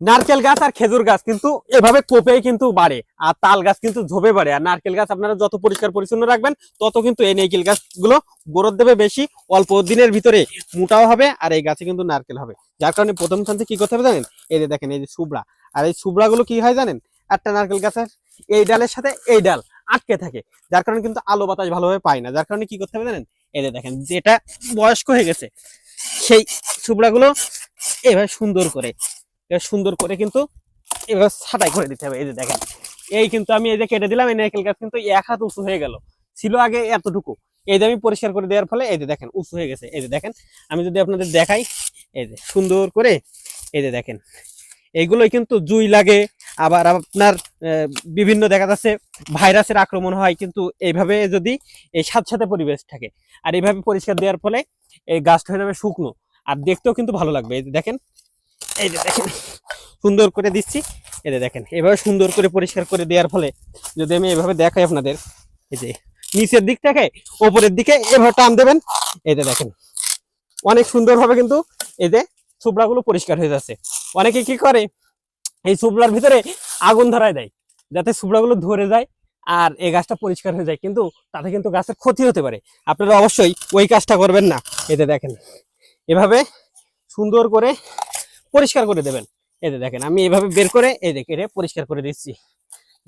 নারকেল গাছ আর খেজুর গাছ কিন্তু এভাবে কোপেই কিন্তু বাড়ে, আর তাল গাছ কিন্তু ঝোপে বাড়ে। আর নারকেল গাছ আপনারা যত পরিষ্কার পরিচ্ছন্ন রাখবেন, তত কিন্তু এই নারকেল গাছগুলো গ্রোথ দেবে বেশি, অল্প দিনের ভিতরে মোটাও হবে, আর এই গাছে কিন্তু নারকেল হবে। যার কারণে প্রথম স্থানে কি করতে হবে জানেন? এই যে দেখেন, এই যে সুবড়া আর এই সুবড়া গুলো কি হয় জানেন? একটা নারকেল গাছের এই ডালের সাথে এই ডাল আটকে থাকে, যার কারণে কিন্তু আলো বাতাস ভালোভাবে পায় না। যার কারণে কি করতে হবে জানেন? এই যে দেখেন, যেটা বয়স্ক হয়ে গেছে, সেই সুবড়াগুলো এভাবে সুন্দর করে এবার সুন্দর করে কিন্তু এবার ছাটাই করে দিতে হবে, এই যে দেখেন। এই কিন্তু আমি এই যে কেটে দিলাম, এই নারকেল গাছ কিন্তু এক হাত উঁচু হয়ে গেল। ছিল আগে এতটুকু। এই যে আমি পরিষ্কার করে দেওয়ার ফলে এই যে দেখেন, উঁচু হয়ে গেছে। এই যে দেখেন, আমি যদি আপনাদের দেখাই, এই যে সুন্দর করে, এই যে দেখেন, এইগুলোই কিন্তু জুই লাগে। আবার আপনার বিভিন্ন দেখা যাচ্ছে ভাইরাসের আক্রমণ হয়, কিন্তু এইভাবে যদি এই সাথে সাথে পরিবেশ থাকে। আর এইভাবে পরিষ্কার দেওয়ার ফলে এই গাছটা হয়ে যাবে শুকনো। আর দেখতেও কিন্তু ভালো লাগবে। এই যে দেখেন এই যে দেখেন, সুন্দর করে দিচ্ছি। এই যে দেখেন, এভাবে সুন্দর করে পরিষ্কার করে দেওয়ার ফলে যদি আমি এভাবে দেখাই আপনাদের, এই যে নিচের দিক থেকে ওপরের দিকে এভাবে টান দেবেন। এই যে দেখেন, অনেক সুন্দরভাবে কিন্তু এই যে সুবড়াগুলো পরিষ্কার হয়ে যাচ্ছে। অনেকে কি করে, এই সুবড়ার ভিতরে আগুন ধরায় দেয়, যাতে সুবড়াগুলো ধরে যায় আর এই গাছটা পরিষ্কার হয়ে যায়। কিন্তু তাতে কিন্তু গাছের ক্ষতি হতে পারে। আপনারা অবশ্যই ওই কাজটা করবেন না। এতে দেখেন, এভাবে সুন্দর করে পরিষ্কার করে দেবেন। এই যে দেখেন, আমি এভাবে বের করে, এই দেখে এটা পরিষ্কার করে দিচ্ছি।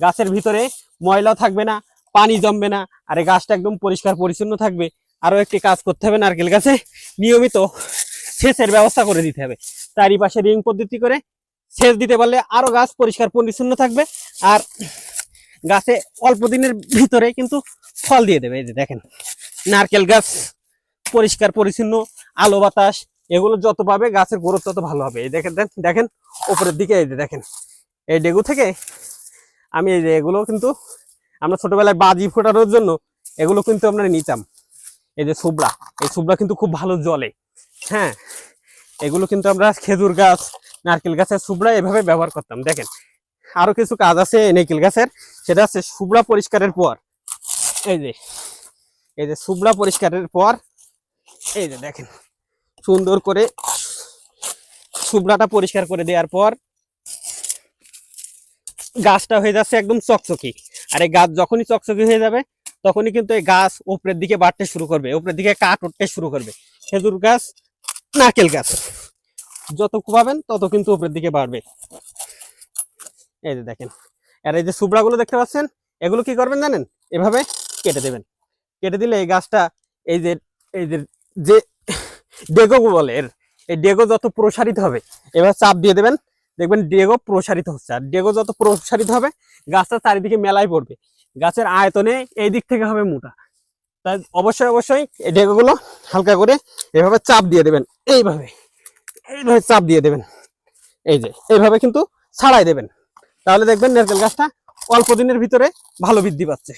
গাছের ভিতরে ময়লা থাকবে না, পানি জমবে না, আর এই গাছটা একদম পরিষ্কার পরিচ্ছন্ন থাকবে। আরও একটি কাজ করতে হবে নারকেল গাছে, নিয়মিত সেচের ব্যবস্থা করে দিতে হবে। চারিপাশে রিং পদ্ধতি করে সেচ দিতে পারলে আরও গাছ পরিষ্কার পরিচ্ছন্ন থাকবে, আর গাছে অল্প দিনের ভিতরে কিন্তু ফল দিয়ে দেবে। এই যে দেখেন, নারকেল গাছ পরিষ্কার পরিচ্ছন্ন, আলো বাতাস এগুলো যত পাবে, গাছের গ্রোথ তত ভালো হবে। এই দেখেন, দেখ- দেখেন, উপরের দিকে এই দেখেন, এই ডেগু থেকে আমি এই যে এগুলো কিন্তু আমরা ছোটবেলায় বাজি ফোটানোর জন্য এগুলো কিন্তু আমরা নিতাম। এই যে সুবড়া এই সুবড়া কিন্তু খুব ভালো জলে। হ্যাঁ এগুলো কিন্তু আমরা খেজুর গাছ, নারকেল গাছের সুবড়া এভাবে ব্যবহার করতাম। দেখেন আরও কিছু কাজ আছে নারকেল গাছের, সেটা হচ্ছে সুবড়া পরিষ্কারের পর। এই যে এই যে সুবড়া পরিষ্কারের পর, এই যে দেখেন সুন্দর করে সুবড়াটা পরিষ্কার করে দেওয়ার পর গাছটা হয়ে যাচ্ছে একদম চকচকি। আর এই গাছ যখনই চকচকি হয়ে যাবে, তখনই কিন্তু এই গাছ ওপরের দিকে বাড়তে শুরু করবে ওপরের দিকে কাঠ উঠতে শুরু করবে। খেজুর গাছ, নারকেল গাছ, যত কুপাবেন তত কিন্তু উপরের দিকে বাড়বে। এই যে দেখেন, আর এই যে সুবড়াগুলো দেখতে পাচ্ছেন, এগুলো কি করবেন জানেন? এভাবে কেটে দেবেন। কেটে দিলে এই গাছটা, এই যে এই যে ডেগো বলে এর এই ডেগো যত প্রসারিত হবে, এবার চাপ দিয়ে দেবেন। দেখবেন ডেগো প্রসারিত হচ্ছে। আর ডেগো যত প্রসারিত হবে, গাছটা চারিদিকে মেলায় পড়বে। গাছের আয়তনে এই দিক থেকে হবে মোটা। তাই অবশ্যই অবশ্যই এই ডেগোগুলো হালকা করে এভাবে চাপ দিয়ে দেবেন। এইভাবে এইভাবে চাপ দিয়ে দেবেন। এই যে, এইভাবে কিন্তু ছাড়াই দেবেন। তাহলে দেখবেন নারকেল গাছটা অল্প দিনের ভিতরে ভালো বৃদ্ধি পাচ্ছে।